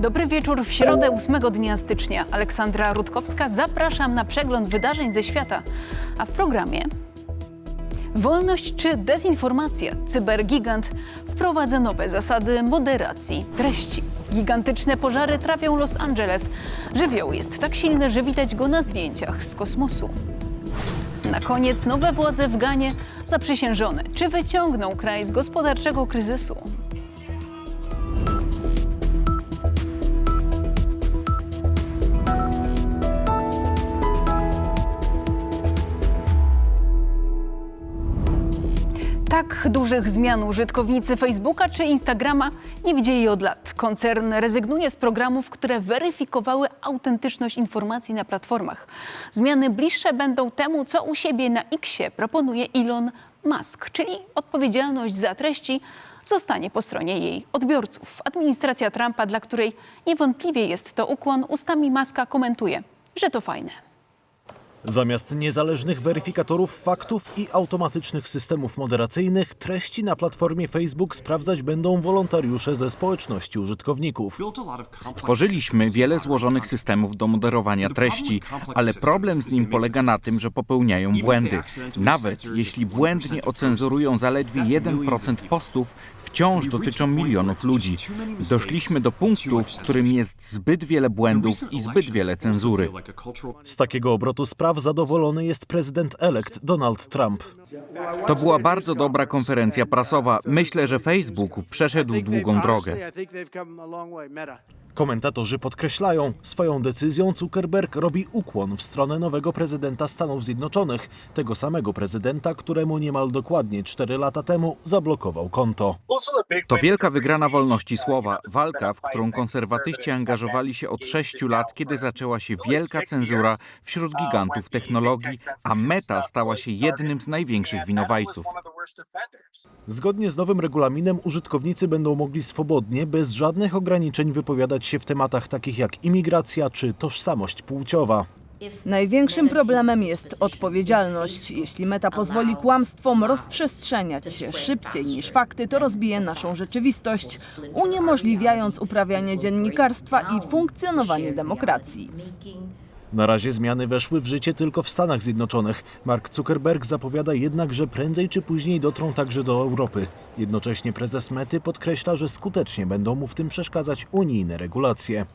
Dobry wieczór w środę 8 dnia stycznia. Aleksandra Rutkowska, zapraszam na przegląd wydarzeń ze świata. A w programie Wolność czy dezinformacja? Cybergigant wprowadza nowe zasady moderacji treści. Gigantyczne pożary trafią Los Angeles. Żywioł jest tak silny, że widać go na zdjęciach z kosmosu. Na koniec nowe władze w Ganie zaprzysiężone. Czy wyciągną kraj z gospodarczego kryzysu? Tak dużych zmian użytkownicy Facebooka czy Instagrama nie widzieli od lat. Koncern rezygnuje z programów, które weryfikowały autentyczność informacji na platformach. Zmiany bliższe będą temu, co u siebie na Xie proponuje Elon Musk, czyli odpowiedzialność za treści zostanie po stronie jej odbiorców. Administracja Trumpa, dla której niewątpliwie jest to ukłon, ustami Muska komentuje, że to fajne. Zamiast niezależnych weryfikatorów faktów i automatycznych systemów moderacyjnych, treści na platformie Facebook sprawdzać będą wolontariusze ze społeczności użytkowników. Stworzyliśmy wiele złożonych systemów do moderowania treści, ale problem z nim polega na tym, że popełniają błędy. Nawet jeśli błędnie ocenzurują zaledwie 1% postów, wciąż dotyczą milionów ludzi. Doszliśmy do punktu, w którym jest zbyt wiele błędów i zbyt wiele cenzury. Z takiego obrotu spraw zadowolony jest prezydent elekt Donald Trump. To była bardzo dobra konferencja prasowa. Myślę, że Facebook przeszedł długą drogę. Komentatorzy podkreślają, swoją decyzją Zuckerberg robi ukłon w stronę nowego prezydenta Stanów Zjednoczonych, tego samego prezydenta, któremu niemal dokładnie 4 lata temu zablokował konto. To wielka wygrana wolności słowa, walka, w którą konserwatyści angażowali się od sześciu lat, kiedy zaczęła się wielka cenzura wśród gigantów technologii, a Meta stała się jednym z największych winowajców. Zgodnie z nowym regulaminem użytkownicy będą mogli swobodnie, bez żadnych ograniczeń wypowiadać się w tematach takich jak imigracja czy tożsamość płciowa. Największym problemem jest odpowiedzialność. Jeśli meta pozwoli kłamstwom rozprzestrzeniać się szybciej niż fakty, to rozbije naszą rzeczywistość, uniemożliwiając uprawianie dziennikarstwa i funkcjonowanie demokracji. Na razie zmiany weszły w życie tylko w Stanach Zjednoczonych. Mark Zuckerberg zapowiada jednak, że prędzej czy później dotrą także do Europy. Jednocześnie prezes Mety podkreśla, że skutecznie będą mu w tym przeszkadzać unijne regulacje.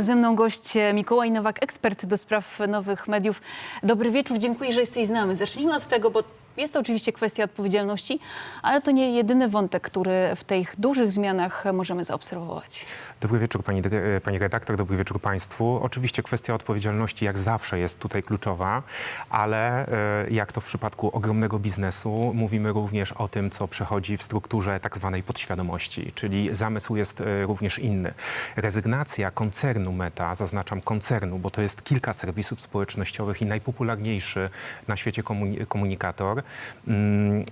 Ze mną gość e, Mikołaj Nowak, ekspert do spraw nowych mediów. Dobry wieczór, dziękuję, że jesteś z nami. Zacznijmy od tego, bo jest to oczywiście kwestia odpowiedzialności, ale to nie jedyny wątek, który w tych dużych zmianach możemy zaobserwować. Dobry wieczór pani, dyre- pani redaktor, dobry wieczór państwu. Oczywiście kwestia odpowiedzialności jak zawsze jest tutaj kluczowa, ale e, jak to w przypadku ogromnego biznesu, mówimy również o tym, co przechodzi w strukturze tak zwanej podświadomości, czyli zamysł jest e, również inny. Rezygnacja koncernu Meta, zaznaczam koncernu, bo to jest kilka serwisów społecznościowych i najpopularniejszy na świecie komuni- komunikator, mm,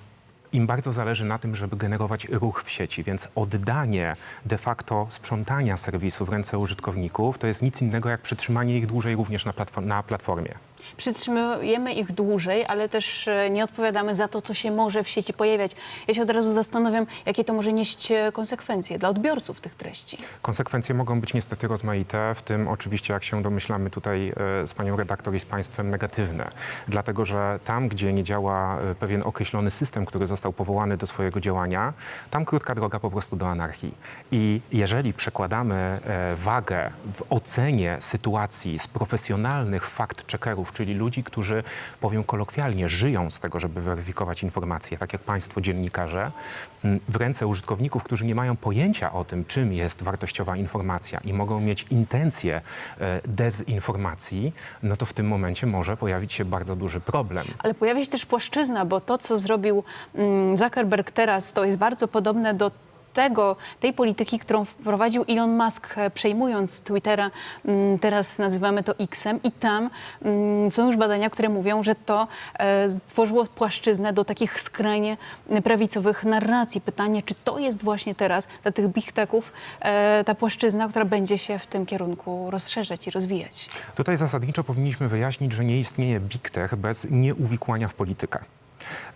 im bardzo zależy na tym, żeby generować ruch w sieci, więc oddanie de facto sprzątania serwisu w ręce użytkowników to jest nic innego jak przytrzymanie ich dłużej również na, platform- na platformie. Przytrzymujemy ich dłużej, ale też e, nie odpowiadamy za to, co się może w sieci pojawiać. Ja się od razu zastanawiam, jakie to może nieść e, konsekwencje dla odbiorców tych treści. Konsekwencje mogą być niestety rozmaite, w tym oczywiście, jak się domyślamy tutaj e, z panią redaktor i z państwem, negatywne. Dlatego, że tam, gdzie nie działa pewien określony system, który został powołany do swojego działania, tam krótka droga po prostu do anarchii. I jeżeli przekładamy wagę w ocenie sytuacji z profesjonalnych czyli ludzi, którzy, powiem kolokwialnie, żyją z tego, żeby weryfikować informacje, tak jak państwo dziennikarze, m, w ręce użytkowników, którzy nie mają pojęcia o tym, czym jest wartościowa informacja i mogą mieć intencje e, dezinformacji, no to w tym momencie może pojawić się bardzo duży problem. Ale pojawia się też płaszczyzna, bo to, co zrobił mm, Zuckerberg teraz, to jest bardzo podobne do tego, tej polityki, którą wprowadził Elon Musk, e, przejmując Twittera, mm, teraz nazywamy to X-em i tam mm, są już badania, które mówią, że to e, stworzyło płaszczyznę do takich skrajnie prawicowych narracji. Pytanie, czy to jest właśnie teraz dla tych big techów e, ta płaszczyzna, która będzie się w tym kierunku rozszerzać i rozwijać? Tutaj zasadniczo powinniśmy wyjaśnić, że nie istnieje big tech bez nieuwikłania w politykę.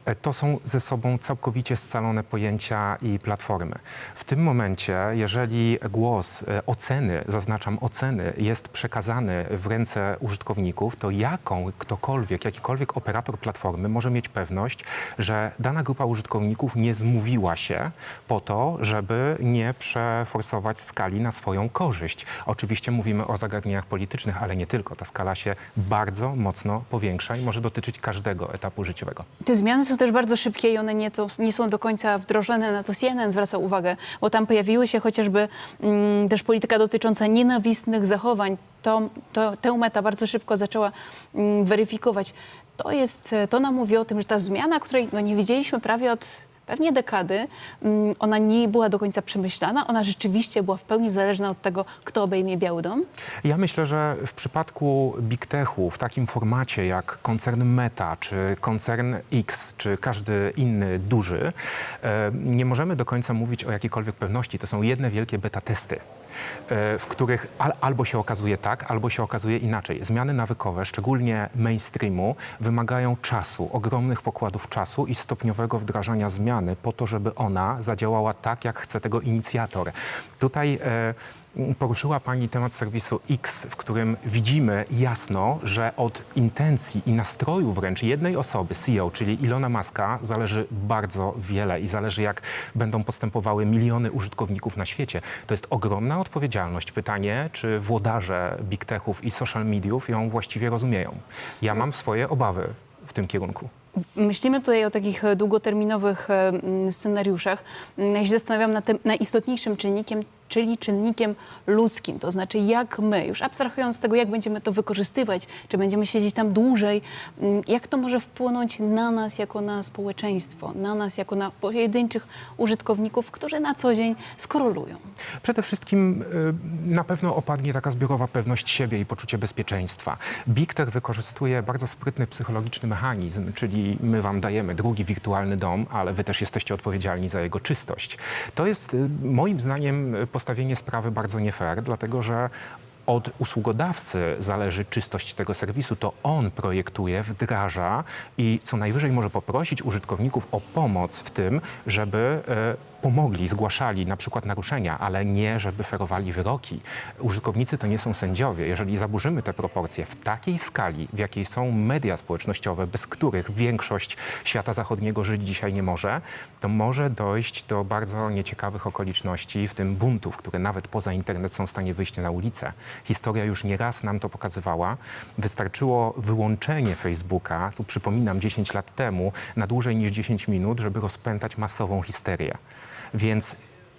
E, To są ze sobą całkowicie scalone pojęcia i platformy. W tym momencie, jeżeli głos e, oceny, zaznaczam oceny, jest przekazany w ręce użytkowników, to jaką ktokolwiek, jakikolwiek operator platformy może mieć pewność, że dana grupa użytkowników nie zmówiła się po to, żeby nie przeforsować skali na swoją korzyść. Oczywiście mówimy o zagadnieniach politycznych, ale nie tylko. Ta skala się bardzo mocno powiększa i może dotyczyć każdego etapu życiowego. Te zmiany są też bardzo szybkie i one nie, to, nie są do końca wdrożone. Na to CNN zwraca uwagę, bo tam pojawiły się chociażby mm, też polityka dotycząca nienawistnych zachowań. To, to, tę meta bardzo szybko zaczęła mm, weryfikować. To, jest, to nam mówi o tym, że ta zmiana, której no, nie widzieliśmy prawie od pewnie dekady, mm, ona nie była do końca przemyślana. Ona rzeczywiście była w pełni zależna od tego, kto obejmie Biały Dom. Ja myślę, że w przypadku Big Techu w takim formacie jak koncern Meta, czy koncern X, czy każdy inny duży, e, nie możemy do końca mówić o jakiejkolwiek pewności. To są jedne wielkie beta testy. E, W których al, albo się okazuje tak, albo się okazuje inaczej. Zmiany nawykowe, szczególnie mainstreamu, wymagają czasu, ogromnych pokładów czasu i stopniowego wdrażania zmiany po to, żeby ona zadziałała tak, jak chce tego inicjator. Tutaj e, Poruszyła Pani temat serwisu X, w którym widzimy jasno, że od intencji i nastroju wręcz jednej osoby, CEO, czyli Ilona Maska, zależy bardzo wiele i zależy jak będą postępowały miliony użytkowników na świecie. To jest ogromna odpowiedzialność. Pytanie, czy włodarze big techów i social mediów ją właściwie rozumieją. Ja mam swoje obawy w tym kierunku. Myślimy tutaj o takich długoterminowych scenariuszach. Ja się zastanawiam nad tym najistotniejszym czynnikiem, czyli czynnikiem ludzkim. To znaczy, jak my, już abstrahując z tego, jak będziemy to wykorzystywać, czy będziemy siedzieć tam dłużej, mm, jak to może wpłynąć na nas jako na społeczeństwo, na nas jako na pojedynczych użytkowników, którzy na co dzień skorolują. Przede wszystkim y, na pewno opadnie taka zbiorowa pewność siebie i poczucie bezpieczeństwa. Big Tech wykorzystuje bardzo sprytny psychologiczny mechanizm, czyli my wam dajemy drugi wirtualny dom, ale wy też jesteście odpowiedzialni za jego czystość. To jest y, moim zdaniem y, postawienie sprawy bardzo nie fair, dlatego że od usługodawcy zależy czystość tego serwisu, to on projektuje, wdraża i co najwyżej może poprosić użytkowników o pomoc w tym, żeby e, pomogli, zgłaszali na przykład naruszenia, ale nie, żeby ferowali wyroki. Użytkownicy to nie są sędziowie. Jeżeli zaburzymy te proporcje w takiej skali, w jakiej są media społecznościowe, bez których większość świata zachodniego żyć dzisiaj nie może, to może dojść do bardzo nieciekawych okoliczności, w tym buntów, które nawet poza internet są w stanie wyjść na ulicę. Historia już nieraz nam to pokazywała. Wystarczyło wyłączenie Facebooka, tu przypominam 10 lat temu, na dłużej niż 10 minut, żeby rozpętać masową histerię. Więc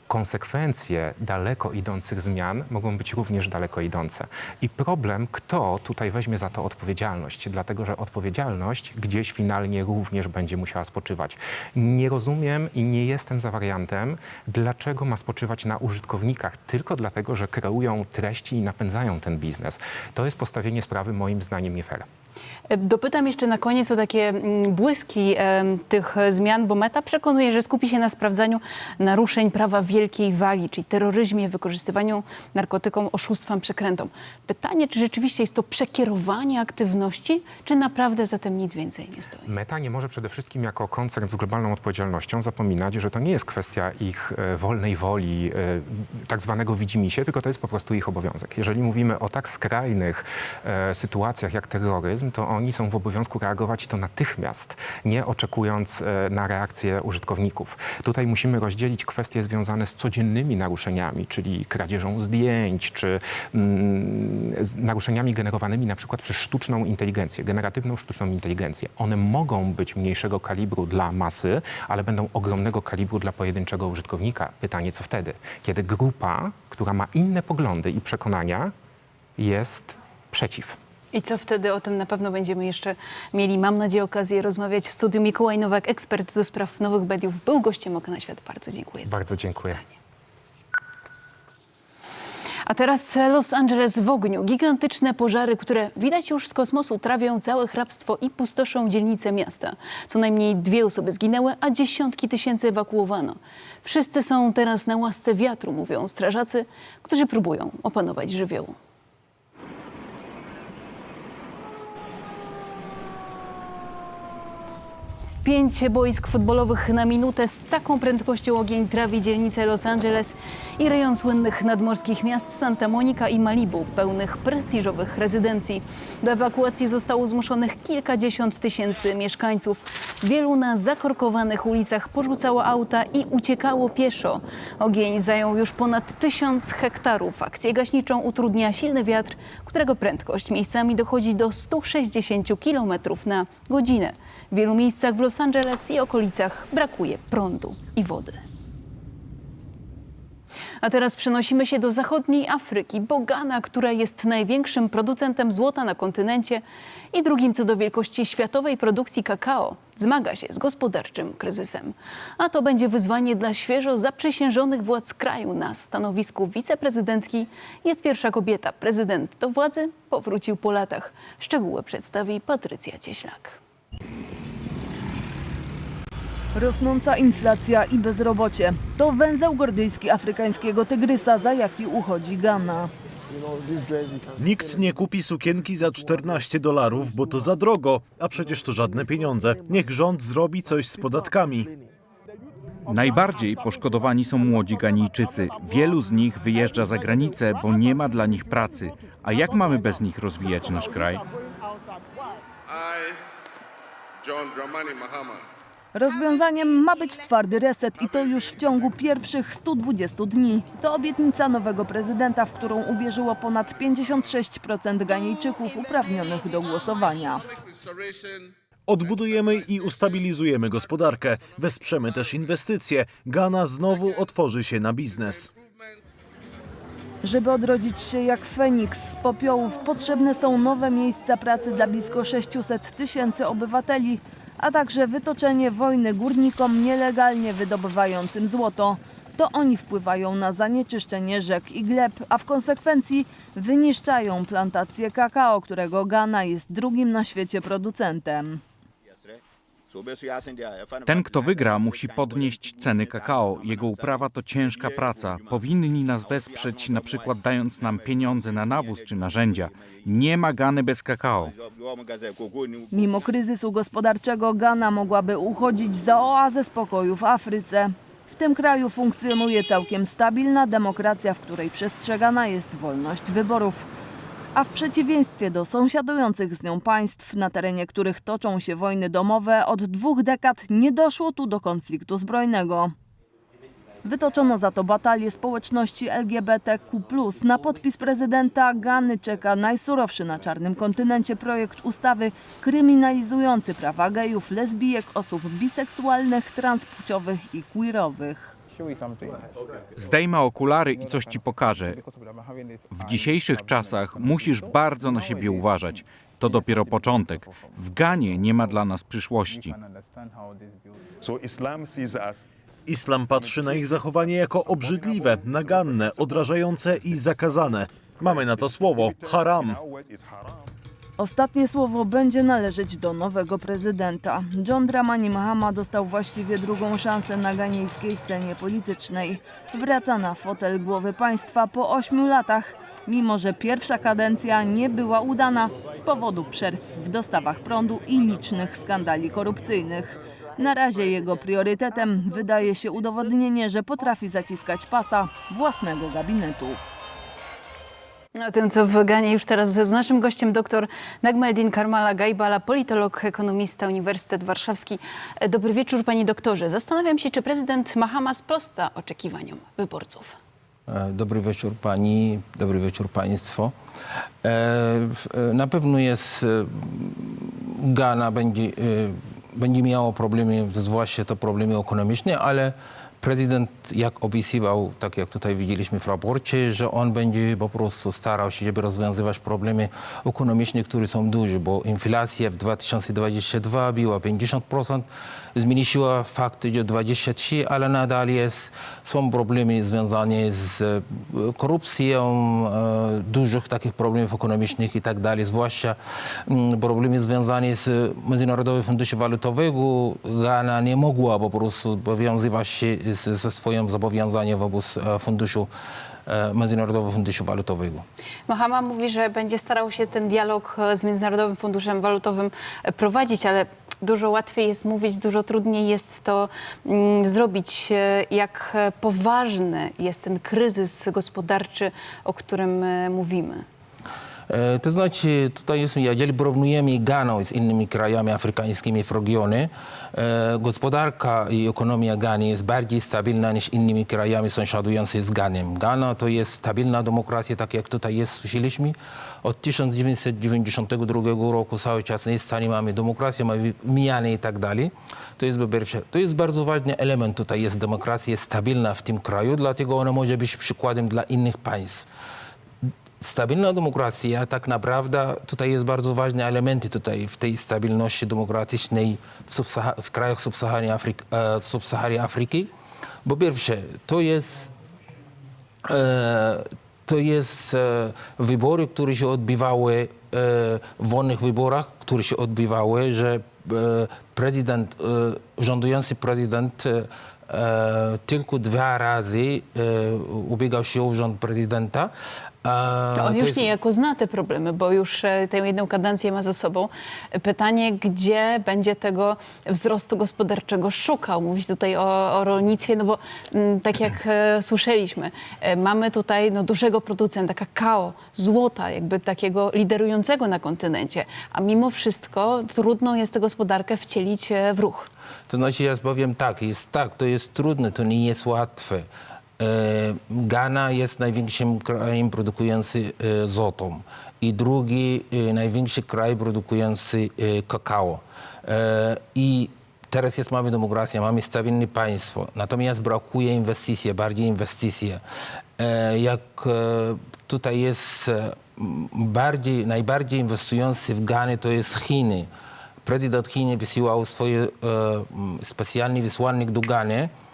konsekwencje daleko idących zmian mogą być również daleko idące. I problem, kto tutaj weźmie za to odpowiedzialność, dlatego że odpowiedzialność gdzieś finalnie również będzie musiała spoczywać. Nie rozumiem i nie jestem za wariantem, dlaczego ma spoczywać na użytkownikach, tylko dlatego, że kreują treści i napędzają ten biznes. To jest postawienie sprawy moim zdaniem nie fair. E, Dopytam jeszcze na koniec o takie mm, błyski tych zmian, bo Meta przekonuje, że skupi się na sprawdzaniu naruszeń prawa wielkiej wagi, czyli terroryzmie, wykorzystywaniu narkotykom, oszustwom, przekrętom. Pytanie, czy rzeczywiście jest to przekierowanie aktywności, czy naprawdę za tym nic więcej nie stoi? Meta nie może przede wszystkim jako koncern z globalną odpowiedzialnością zapominać, że to nie jest kwestia ich e, wolnej woli, e, tak zwanego widzimisię, tylko to jest po prostu ich obowiązek. Jeżeli mówimy o tak skrajnych sytuacjach jak terroryzm, to oni są w obowiązku reagować i to natychmiast, nie oczekując e, na reakcję użytkowników. Tutaj musimy rozdzielić kwestie związane z codziennymi naruszeniami, czyli kradzieżą zdjęć, czy mm, naruszeniami generowanymi na przykład przez sztuczną inteligencję, generatywną sztuczną inteligencję. One mogą być mniejszego kalibru dla masy, ale będą ogromnego kalibru dla pojedynczego użytkownika. Pytanie, co wtedy? Kiedy grupa, która ma inne poglądy i przekonania, jest przeciw. I co wtedy? O tym na pewno będziemy jeszcze mieli, mam nadzieję, okazję rozmawiać w studiu. Mikołaj Nowak, ekspert do spraw nowych mediów, był gościem Oka na Świat. Bardzo dziękuję. Bardzo dziękuję. spotkanie. A teraz Los Angeles w ogniu. Gigantyczne pożary, które widać już z kosmosu, trawią całe hrabstwo i pustoszą dzielnice miasta. Co najmniej dwie osoby zginęły, a dziesiątki tysięcy ewakuowano. Wszyscy są teraz na łasce wiatru, mówią strażacy, którzy próbują opanować żywioł. Pięć boisk futbolowych na minutę z taką prędkością ogień trawi dzielnice Los Angeles i rejon słynnych nadmorskich miast Santa Monica i Malibu, pełnych prestiżowych rezydencji. Do ewakuacji zostało zmuszonych kilkadziesiąt tysięcy mieszkańców. Wielu na zakorkowanych ulicach porzucało auta i uciekało pieszo. Ogień zajął już ponad tysiąc hektarów. Akcję gaśniczą utrudnia silny wiatr, którego prędkość miejscami dochodzi do 160 km na godzinę. W wielu miejscach w Los Angeles i okolicach brakuje prądu i wody. A teraz przenosimy się do zachodniej Afryki, bo Ghana, która jest największym producentem złota na kontynencie i drugim co do wielkości światowej produkcji kakao, zmaga się z gospodarczym kryzysem. A to będzie wyzwanie dla świeżo zaprzysiężonych władz kraju. Na stanowisku wiceprezydentki jest pierwsza kobieta. Prezydent do władzy powrócił po latach. Szczegóły przedstawi Patrycja Cieślak. Rosnąca inflacja i bezrobocie to węzeł gordyjski afrykańskiego tygrysa, za jaki uchodzi Ghana. Nikt nie kupi sukienki za 14 dolarów, bo to za drogo, a przecież to żadne pieniądze. Niech rząd zrobi coś z podatkami. Najbardziej poszkodowani są młodzi Ganijczycy. Wielu z nich wyjeżdża za granicę, bo nie ma dla nich pracy. A jak mamy bez nich rozwijać nasz kraj? I, John Dramani Mahama, Rozwiązaniem ma być twardy reset i to już w ciągu pierwszych 120 dni. To obietnica nowego prezydenta, w którą uwierzyło ponad 56% Ganijczyków uprawnionych do głosowania. Odbudujemy i ustabilizujemy gospodarkę. Wesprzemy też inwestycje. Ghana znowu otworzy się na biznes. Żeby odrodzić się jak Feniks z popiołów, potrzebne są nowe miejsca pracy dla blisko 600 tysięcy obywateli, a także wytoczenie wojny górnikom nielegalnie wydobywającym złoto. To oni wpływają na zanieczyszczenie rzek i gleb, a w konsekwencji wyniszczają plantację kakao, którego Ghana jest drugim na świecie producentem. Ten, kto wygra, musi podnieść ceny kakao. Jego uprawa to ciężka praca. Powinni nas wesprzeć, na przykład dając nam pieniądze na nawóz czy narzędzia. Nie ma Gany bez kakao. Mimo kryzysu gospodarczego Ghana mogłaby uchodzić za oazę spokoju w Afryce. W tym kraju funkcjonuje całkiem stabilna demokracja, w której przestrzegana jest wolność wyborów. A w przeciwieństwie do sąsiadujących z nią państw, na terenie których toczą się wojny domowe, od dwóch dekad nie doszło tu do konfliktu zbrojnego. Wytoczono za to batalię społeczności LGBTQ. Na podpis prezydenta Gany czeka najsurowszy na czarnym kontynencie projekt ustawy kryminalizujący prawa gejów, lesbijek, osób biseksualnych, transpłciowych i queerowych. Zdejmę okulary i coś ci pokażę. W dzisiejszych czasach musisz bardzo na siebie uważać. To dopiero początek. W Ganie nie ma dla nas przyszłości. Islam patrzy na ich zachowanie jako obrzydliwe, naganne, odrażające i zakazane. Mamy na to słowo haram. Ostatnie słowo będzie należeć do nowego prezydenta. John Dramani Mahama dostał właściwie drugą szansę na ganijskiej scenie politycznej. Wraca na fotel głowy państwa po ośmiu latach, mimo że pierwsza kadencja nie była udana z powodu przerw w dostawach prądu i licznych skandali korupcyjnych. Na razie jego priorytetem wydaje się udowodnienie, że potrafi zaciskać pasa własnego gabinetu. O tym, co w Ganie już teraz z naszym gościem dr Nagmeldin Karmala Gajbala, politolog, ekonomista, Uniwersytet Warszawski. Dobry wieczór, panie doktorze. Zastanawiam się, czy prezydent Mahama sprosta oczekiwaniom wyborców. E, Dobry wieczór pani, dobry wieczór państwo. E, e, Na pewno jest, Ghana będzie, będzie miało problemy, zwłaszcza to problemy ekonomiczne, ale prezydent jak obiecywał, tak jak tutaj widzieliśmy w raporcie, że on będzie po prostu starał się, żeby rozwiązywać problemy ekonomiczne, które są duże, bo inflacja w 2022 była 50%, zmniejszyła fakt, że 23, ale nadal jest, są problemy związane z e, korupcją, e, dużych takich problemów ekonomicznych i tak dalej, zwłaszcza mm, problemy związane z Międzynarodowym Funduszem Walutowego. Ghana nie mogła po prostu powiązywać się ze swoim zobowiązaniem wobec e, funduszu, e, Międzynarodowego Funduszu Walutowego. Mahama mówi, że będzie starał się ten dialog e, z Międzynarodowym Funduszem Walutowym prowadzić, ale Dużo łatwiej jest mówić, dużo trudniej jest to mm, zrobić. Jak poważny jest ten kryzys gospodarczy, o którym mówimy? E, To znaczy, tutaj jest, jeżeli porównujemy Ganę z innymi krajami afrykańskimi w regionie, e, gospodarka i ekonomia Gany jest bardziej stabilna niż innymi krajami sąsiadującymi z Ganem. Ghana to jest stabilna demokracja, tak jak tutaj jest, słyszeliśmy. Od 1992 roku cały czas nie stanie mamy demokrację, mamy mijane i tak dalej. To jest pierwsze. To jest bardzo ważny element tutaj, jest demokracja, jest stabilna w tym kraju, dlatego ona może być przykładem dla innych państw stabilna demokracja tak naprawdę tutaj jest bardzo ważny element tutaj w tej stabilności demokratycznej w, w krajach subsaharii Afryki, e, Afryki. Po pierwsze, to jest e, to jest e, wybory, które się odbywały e, wolnych wyborach, które się odbywały, że e, prezydent, e, prezydent e, e, tylko dwa razy e, ubiegał się o urząd prezydenta. A On już jest- niejako zna te problemy, bo już e, tę jedną kadencję ma za sobą. Pytanie, gdzie będzie tego wzrostu gospodarczego szukał? Mówić tutaj o, o rolnictwie, no bo mm, tak jak e, słyszeliśmy, e, mamy tutaj no, dużego producenta kakao, złota, jakby takiego liderującego na kontynencie, a mimo wszystko trudno jest tę gospodarkę wcielić w ruch. To znaczy, ja powiem tak, jest tak, to jest trudne, to nie jest łatwe. E, Ghana jest największym krajem produkującym e, złotą i drugi e, największy kraj produkujący kakao. I teraz jest mamy demokrację, mamy stabilne państwo, natomiast brakuje inwestycji, bardziej inwestycje. E, Jak tutaj jest bardziej, najbardziej inwestujący w Ganie to jest Chiny. Prezydent Chin wysyłał swoje specjalny wysłannik do Gany e,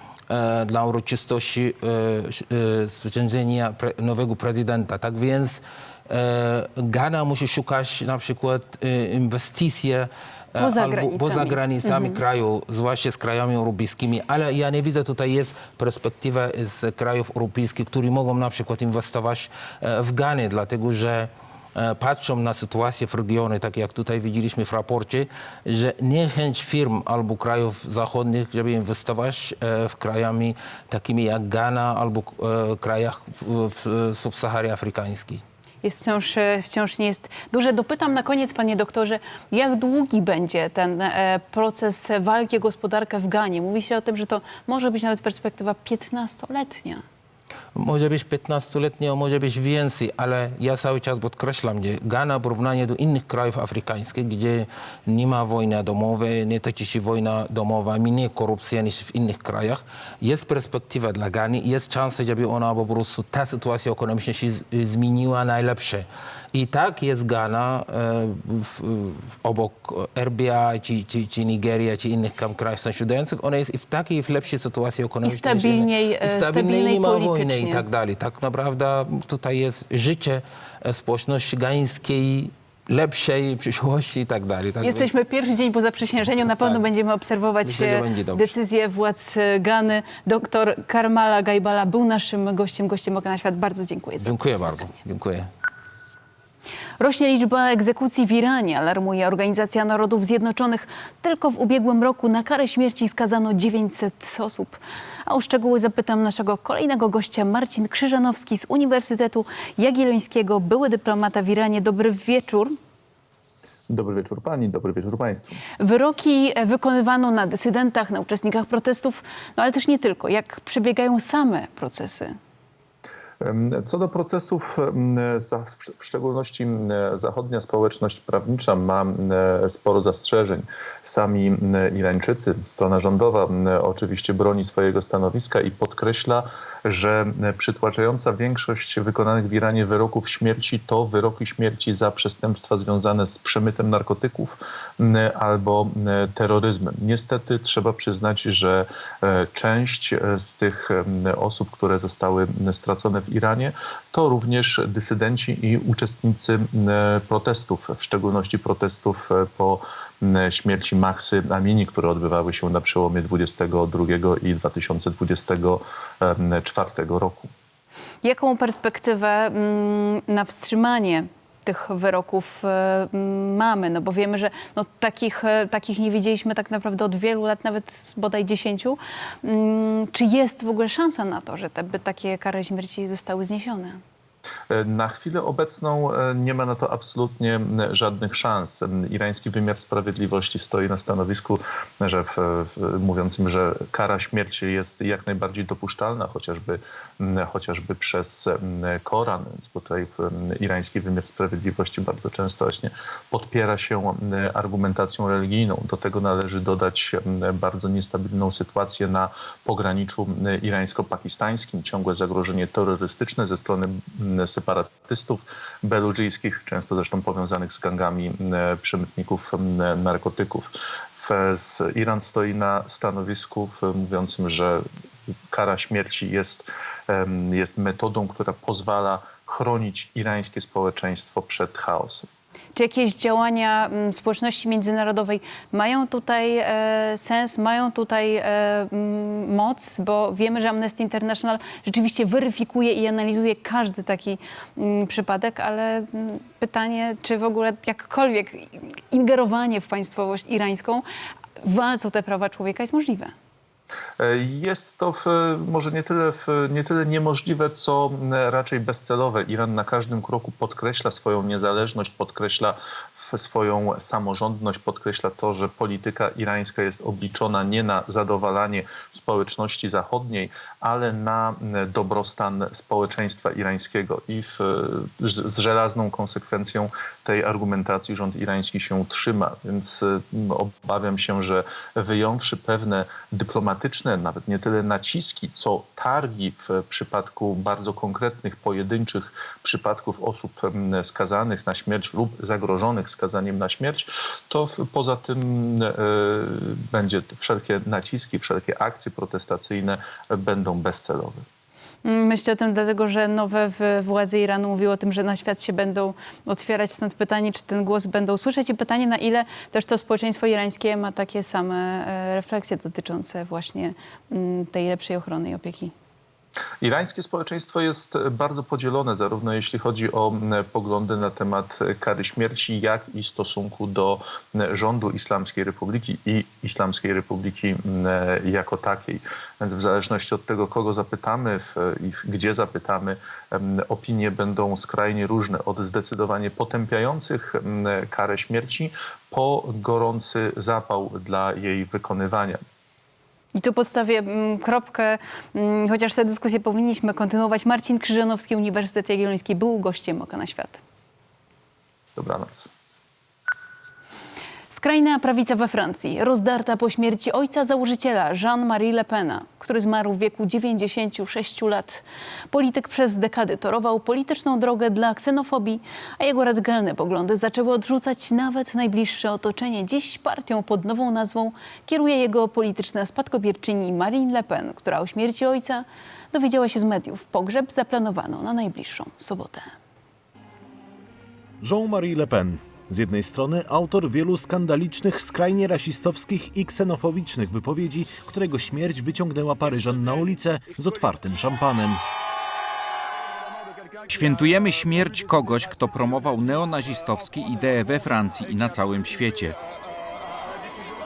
dla uroczystości e, e, zwyciężenia nowego prezydenta. Tak więc e, Ghana musi szukać na przykład e, inwestycji e, Poza albo granicami. poza granicami kraju, zwłaszcza z krajami europejskimi, ale ja nie widzę tutaj jest perspektywa z krajów europejskich, które mogą na przykład inwestować e, w Ganie, dlatego że e, patrzą na sytuację w regionie, tak jak tutaj widzieliśmy w raporcie, że niechęć firm albo krajów zachodnich, żeby inwestować e, w krajami takimi jak Ghana albo e, krajach w, subsaharii afrykańskiej. jest wciąż, e, wciąż nie jest duże. Dopytam na koniec, panie doktorze, jak długi będzie ten e, proces walki o gospodarkę w Ganie? Mówi się o tym, że to może być nawet perspektywa 15-letnia. Może być 15-letnie, a może być więcej, ale ja cały czas podkreślam, że Ghana w porównaniu do innych krajów afrykańskich, gdzie nie ma wojny domowej, nie toczy się wojna domowa, mniej korupcja niż w innych krajach, jest perspektywa dla Gany i jest szansa, żeby ona po prostu, ta sytuacja ekonomiczna się z- zmieniła najlepsze. I tak jest Ghana e, w, w, obok RBA, czy, czy, czy Nigeria, czy innych tam krajów sąsiadujących. Ona jest i w takiej, i w lepszej sytuacji ekonomicznej. inne. stabilniej, I stabilniej, stabilniej nie ma wojny i tak dalej. Tak naprawdę tutaj jest życie e, społeczności gańskiej, lepszej przyszłości i tak dalej. Tak Jesteśmy pierwszy dzień po zaprzysiężeniu. Na pewno Tak. będziemy obserwować Myślę, e, decyzję władz Gany. Doktor Karmala Gajbala był naszym gościem, gościem Oka na Świat. Bardzo dziękuję Dziękuję bardzo. Dziękuję. Rośnie liczba egzekucji w Iranie, alarmuje Organizacja Narodów Zjednoczonych. Tylko w ubiegłym roku na karę śmierci skazano 900 osób. A o szczegóły zapytam naszego kolejnego gościa, Marcin Krzyżanowski z Uniwersytetu Jagiellońskiego, były dyplomata w Iranie. Dobry wieczór. Dobry wieczór pani, dobry wieczór państwu. Wyroki wykonywano na dysydentach, na uczestnikach protestów, no ale też nie tylko. Jak przebiegają same procesy? Co do procesów, w szczególności zachodnia społeczność prawnicza ma sporo zastrzeżeń. Sami Irańczycy, strona rządowa oczywiście broni swojego stanowiska i podkreśla, że em, przytłaczająca większość wykonanych w Iranie wyroków śmierci to wyroki śmierci za przestępstwa związane z przemytem narkotyków albo em, terroryzmem. Niestety trzeba przyznać, że e, część e, z tych osób, które zostały stracone w Iranie, to również dysydenci i uczestnicy protestów, w szczególności protestów e, po śmierci Maxy Amini, które odbywały się na przełomie 22 i 2024 roku. Jaką perspektywę mm, na wstrzymanie tych wyroków e, mamy? No bo wiemy, że no, takich, e, takich nie widzieliśmy tak naprawdę od wielu lat, nawet bodaj dziesięciu. Mm, Czy jest w ogóle szansa na to, że te, by takie kary śmierci zostały zniesione? Na chwilę obecną e, nie ma na to absolutnie żadnych szans. Irański wymiar sprawiedliwości stoi na stanowisku, że w, w, mówiącym, że kara śmierci jest jak najbardziej dopuszczalna, chociażby, chociażby przez Koran, więc tutaj irański wymiar sprawiedliwości bardzo często właśnie podpiera się argumentacją religijną. Do tego należy dodać bardzo niestabilną sytuację na pograniczu irańsko-pakistańskim, ciągłe zagrożenie terrorystyczne ze strony separatystów beludżyjskich, często zresztą powiązanych z gangami m, przemytników narkotyków. Iran stoi na stanowisku mówiącym, że kara śmierci jest, jest metodą, która pozwala chronić irańskie społeczeństwo przed chaosem. Czy jakieś działania mm, społeczności międzynarodowej mają tutaj e, sens, mają tutaj e, mm, moc? Bo wiemy, że Amnesty International rzeczywiście weryfikuje i analizuje każdy taki mm, przypadek, ale mm, pytanie, czy w ogóle jakkolwiek ingerowanie w państwowość irańską walce o te prawa człowieka jest możliwe? E, Jest to w, może nie tyle, w, nie tyle niemożliwe, co m, raczej bezcelowe. Iran na każdym kroku podkreśla swoją niezależność, podkreśla swoją samorządność, podkreśla to, że polityka irańska jest obliczona nie na zadowalanie społeczności zachodniej, ale na m, dobrostan społeczeństwa irańskiego. I w, z z żelazną konsekwencją tej argumentacji rząd irański się trzyma. Więc m, obawiam się, że wyjąwszy pewne dyplomatyczne, nawet nie tyle naciski, co targi w przypadku bardzo konkretnych, pojedynczych przypadków osób skazanych na śmierć lub zagrożonych skazaniem na śmierć, to poza tym e, będzie wszelkie naciski, wszelkie akcje protestacyjne będą bezcelowe. Myślę o tym dlatego, że nowe władze Iranu mówiły o tym, że na świat się będą otwierać. Stąd pytanie, czy ten głos będą słyszeć i pytanie, na ile też to społeczeństwo irańskie ma takie same e, refleksje dotyczące właśnie mm, tej lepszej ochrony i opieki. Irańskie społeczeństwo jest bardzo podzielone, zarówno jeśli chodzi o poglądy na temat kary śmierci, jak i stosunku do rządu Islamskiej Republiki i Islamskiej Republiki jako takiej. Więc w zależności od tego, kogo zapytamy i gdzie zapytamy, opinie będą skrajnie różne. Od zdecydowanie potępiających karę śmierci po gorący zapał dla jej wykonywania. I tu podstawię mm, kropkę, mm, chociaż tę dyskusję powinniśmy kontynuować. Marcin Krzyżanowski, Uniwersytet Jagielloński, był gościem Oka na Świat. Dobranoc. Skrajna prawica we Francji, rozdarta po śmierci ojca założyciela Jean-Marie Le Pena, który zmarł w wieku 96 lat. Polityk przez dekady torował polityczną drogę dla ksenofobii, a jego radykalne poglądy zaczęły odrzucać nawet najbliższe otoczenie. Dziś partią pod nową nazwą kieruje jego polityczna spadkobierczyni Marine Le Pen, która o śmierci ojca dowiedziała się z mediów. Pogrzeb zaplanowano na najbliższą sobotę. Jean-Marie Le Pen. Z jednej strony autor wielu skandalicznych, skrajnie rasistowskich i ksenofobicznych wypowiedzi, którego śmierć wyciągnęła Paryżan na ulicę z otwartym szampanem. Świętujemy śmierć kogoś, kto promował neonazistowskie idee we Francji i na całym świecie.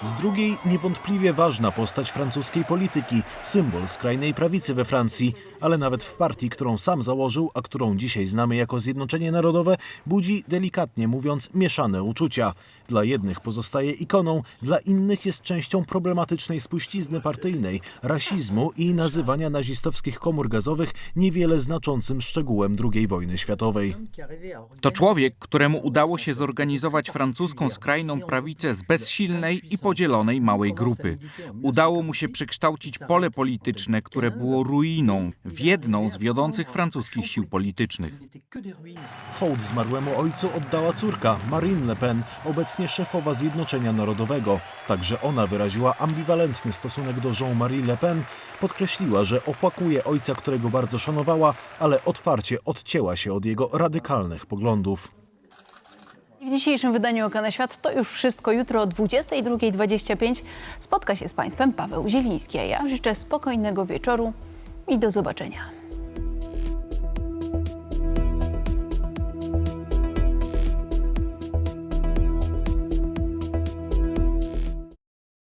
Z drugiej niewątpliwie ważna postać francuskiej polityki, symbol skrajnej prawicy we Francji, ale nawet w partii, którą sam założył, a którą dzisiaj znamy jako Zjednoczenie Narodowe, budzi delikatnie mówiąc mieszane uczucia. Dla jednych pozostaje ikoną, dla innych jest częścią problematycznej spuścizny partyjnej, rasizmu i nazywania nazistowskich komór gazowych niewiele znaczącym szczegółem II wojny światowej. To człowiek, któremu udało się zorganizować francuską skrajną prawicę z bezsilnej i podzielonej małej grupy. Udało mu się przekształcić pole polityczne, które było ruiną, w jedną z wiodących francuskich sił politycznych. Hołd zmarłemu ojcu oddała córka, Marine Le Pen, obecnie szefowa Zjednoczenia Narodowego. Także ona wyraziła ambiwalentny stosunek do Jean-Marie Le Pen. Podkreśliła, że opłakuje ojca, którego bardzo szanowała, ale otwarcie odcięła się od jego radykalnych poglądów. W dzisiejszym wydaniu Oka na Świat to już wszystko. Jutro o 22.25 spotka się z Państwem Paweł Zieliński, a ja życzę spokojnego wieczoru i do zobaczenia.